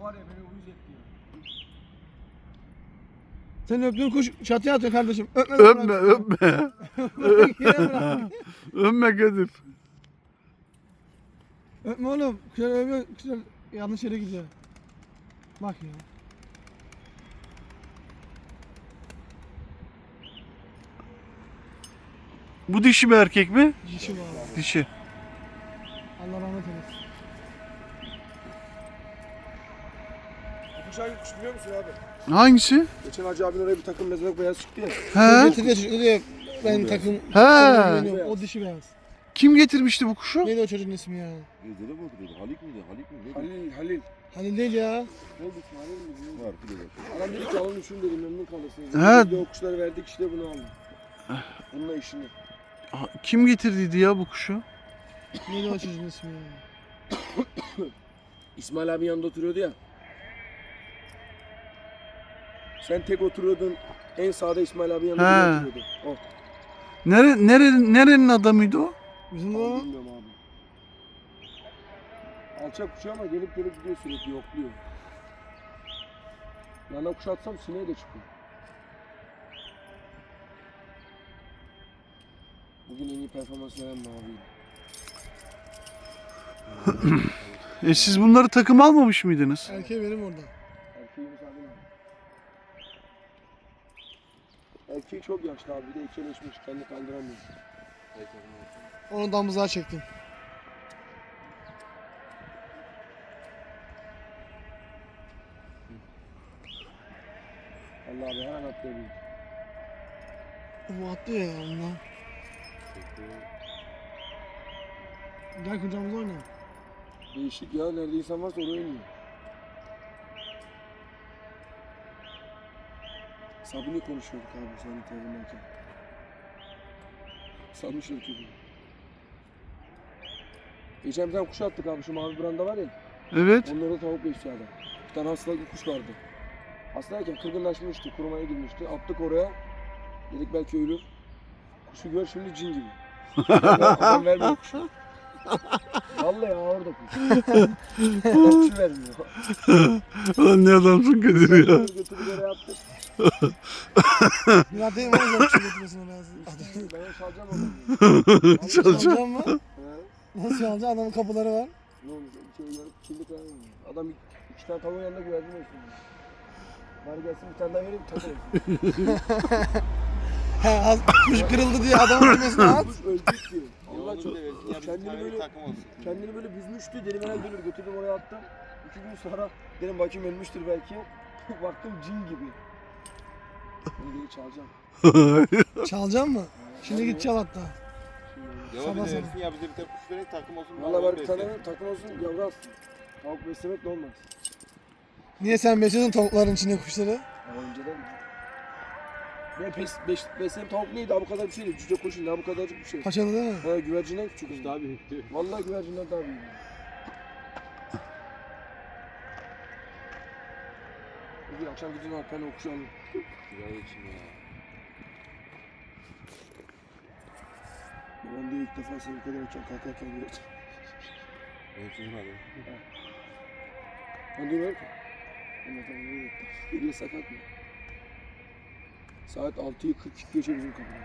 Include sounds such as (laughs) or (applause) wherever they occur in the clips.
var ya beni uyuz etti ya. Senin öptüğün kuş çatıya atıyor kardeşim. Öpme. Öpme (laughs) öpme. Yere bırak. öpme Kadir. öpme oğlum. Kuşlar öpme. Kuşlar yanlış yere gidiyor. Bak ya. Bu dişi mi erkek mi? Dişi var. Dişi. Allah rahmet eylesin. Bu kuş hangi kuş biliyor musun abi? Hangisi? Geçen Hacı abinin oraya bir takım mezarlık beyaz çıktı ya. He? Getirdi çocuk diyor. Ben takım. He. O dişi beyaz. Kim getirmişti bu kuşu? Neydi o çocuğun ismi ya? Gözleri mi oturuyordu? Halik miydi? Halik mi? Neydi? Halil, Halil. Halil değil ya. Neydi İsmail mi? Var bir de bak. Adam dedi ki alın şunu dedi memnun kalırsınız. He. Biz de o kuşları verdik işte bunu aldım. Bununla işini. Kim getirdiydi ya bu kuşu? Neydi o çocuğun ismi ya? İsmail abi yanında oturuyordu ya. Sen tek oturuyordun. En sağda İsmail abi yanında He. oturuyordu. O. Nere, nere, nerenin adamıydı o? Bizim de Abi o. Bilmiyorum abi. Alçak kuş ama gelip gelip gidiyor sürekli yokluyor. Yana kuş atsam sineğe de çıkıyor. Bugün en iyi performans veren maviydi. (clears throat) E siz bunları takım almamış mıydınız? Erkeği benim orada. Erkeği müsaade mi? Erkeği çok yaşlı abi. Bir de ikileşmiş. Kendi kaldıramıyor. Onu damızlığa çektim. Allah abi her an atlayabilir. Bu atlıyor ya onunla. Gel kucağımıza oyna. Değişik ya. Nerede insan varsa oraya iniyor. Sabuni konuşuyorduk abi senin telefonlarken. Sabuni şirketi. Geçen bir tane kuş attık abi şu mavi branda var ya. Evet. Onlarda tavuk besliyor adam. Bir tane hastalıklı kuş vardı. Hastayken kırgınlaşmıştı, kurumaya girmişti. Attık oraya. Dedik belki ölür. Kuşu gör şimdi cin gibi. Adam vermiyor kuşu. Vallahi ağırdı kuş. (laughs) Kuşu vermiyor. Lan ne adamsın Kadir ya. Götürdük oraya attık. Şu götürmesine lazım. Ben çalacağım onu. Çalacağım. Mı? Nasıl çalacağım? Adamın kapıları var. Ne olmuş? Bir şey yarıp kirli falan mı? Adam iki, tane tavuğun yanında güvercin olsun. Bari gelsin bir tane daha vereyim takılır. (laughs) He, az, kuş kırıldı diye adamın kümesine at. Kuş öldük diyor. Allah çok ya kendini böyle- takım olsun. kendini böyle büzmüştü. Dedim herhalde ölür. Götürdüm oraya attım. İki gün sonra dedim bakayım ölmüştür belki. (laughs) Baktım cin gibi. Çalacağım. (laughs) Çalacağım mı? Şimdi git çal hatta. Sabah bir de sabah. ya bize bir tek kuş verin takım olsun. Valla var bir tane takım olsun yavru alsın. Tavuk beslemek de olmaz. Niye sen besliyordun tavukların içinde kuşları? Ama önceden ben pes, beş, beslediğim tavuk neydi? Ha bu kadar bir şeydi. Cüce koşun daha bu kadarcık bir şey. Paçalı değil mi? Ha güvercinden küçük. Kuş daha büyük diyor. Vallahi güvercinden daha büyük. Bugün akşam gidin Alper'le okuşalım. Güzel için ya. Ben diyor ilk defa seni bu kadar akşam kalkarken gördüm. Benim çocuğum adı. Ben diyorum ki. Ama tamam öyle. Geriye sakat mı? Saat 6'yı 42 geçe bizim kapıdan.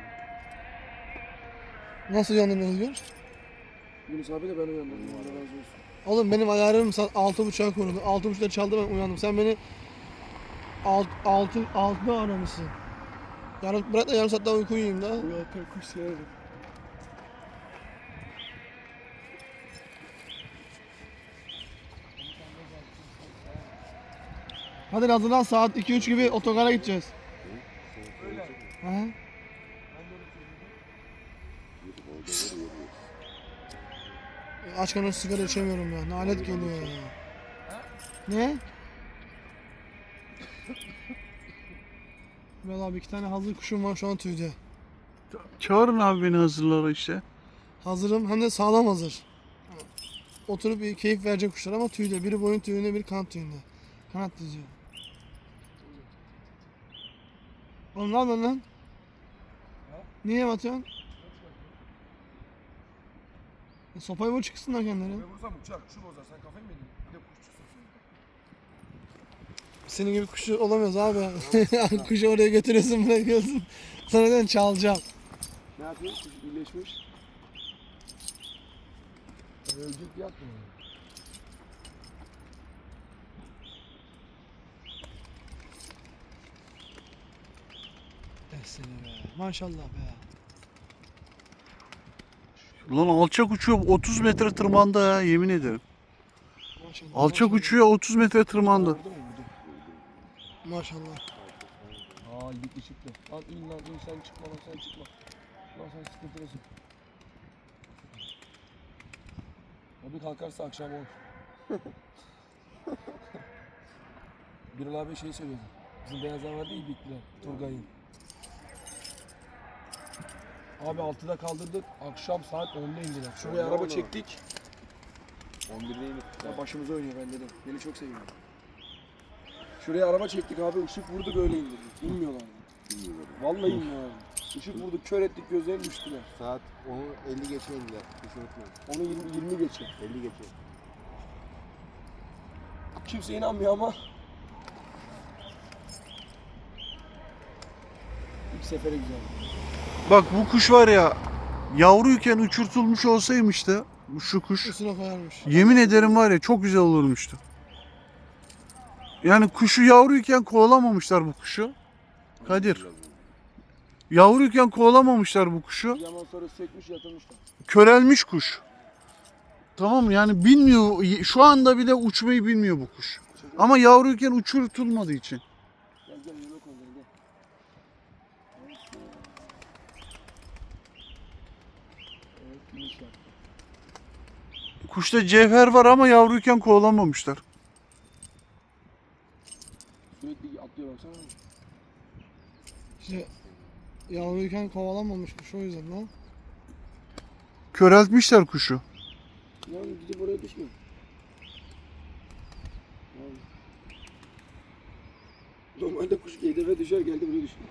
Nasıl uyandın Özgür? Yunus abi de ben uyandırdım. Allah razı olsun. Oğlum benim ayarım saat 6.30'a kuruldu. 6.30'da çaldı ben uyandım. Sen beni 6 6 6'da aramışsın. Yarın bırak da yarım saat daha uyku uyuyayım da. Bu Alper kuş severim. Hadi hazırlan saat 2-3 gibi otogara gideceğiz. Hı? Aç karnına sigara içemiyorum ya. Nalet geliyor ya. Ne? Mel abi iki tane hazır kuşum var şu an tüyde. Çağırın abi beni hazırlara işte. Hazırım hem de sağlam hazır. Oturup bir keyif verecek kuşlar ama tüyde. Biri boyun tüyünde, biri kanat tüyünde. Kanat diziyor. Oğlum ne yapıyorsun lan? Niye batıyorsun? E, sopayı vur çıksınlar kendileri. Ben vursam uçar, kuşu bozar. Sen kafayı mı yedin? Bir de kuşçusun sen. Senin gibi kuşu olamıyoruz abi. (laughs) Kuşu oraya götürüyorsun bırakıyorsun. Sonra diyorsun çalacağım. Ne yapıyor? Kuş iyileşmiş. Ölecek yapmıyor. Eh seni be. Maşallah be. Lan alçak uçuyor 30 metre tırmandı ha yemin ederim. Maşallah. Alçak maşallah. uçuyor 30 metre tırmandı. Vurdu mu? Maşallah. Aa dik ışıklı. Lan in lan in sen çıkma lan sen çıkma. Lan sen sıkıntılısın. Abi kalkarsa akşam olur. (laughs) Birol abi şey söyledi. Bizim beyazlar vardı ya ibikliler. Turgay'ın. Abi 6'da kaldırdık. Akşam saat 10'da indiler. Şuraya Ne araba oldu? çektik. 11'de inip. Ya başımıza oynuyor ben dedim. Beni çok seviyor. Şuraya araba çektik abi. ışık vurduk öyle indirdik. İnmiyorlar. Vallahi inmiyorlar. Işık vurduk kör ettik gözlerini düştüler. Saat 10'u 50 geçe indiler. Hiç unutmayın. Onu 20, 20 geçe. 50 geçe. Kimse inanmıyor ama. İlk sefere güzel. Bak bu kuş var ya yavruyken uçurtulmuş olsaymış da bu şu kuş Üstüne koyarmış. yemin ederim var ya çok güzel olurmuştu. Yani kuşu yavruyken kovalamamışlar bu kuşu. Kadir. Yavruyken kovalamamışlar bu kuşu. Bir zaman sonra sökmüş yatırmışlar. Körelmiş kuş. Tamam? Yani bilmiyor. Şu anda bile uçmayı bilmiyor bu kuş. Ama yavruyken uçurtulmadığı için. Kuşta cevher var ama yavruyken kovalamamışlar. Sürekli atlıyor baksana. İşte yavruyken kovalanmamış kuş o yüzden lan. Köreltmişler kuşu. Yani gidip oraya düşmüyor. Yani. Normalde kuş hedefe düşer geldi buraya düşüyor.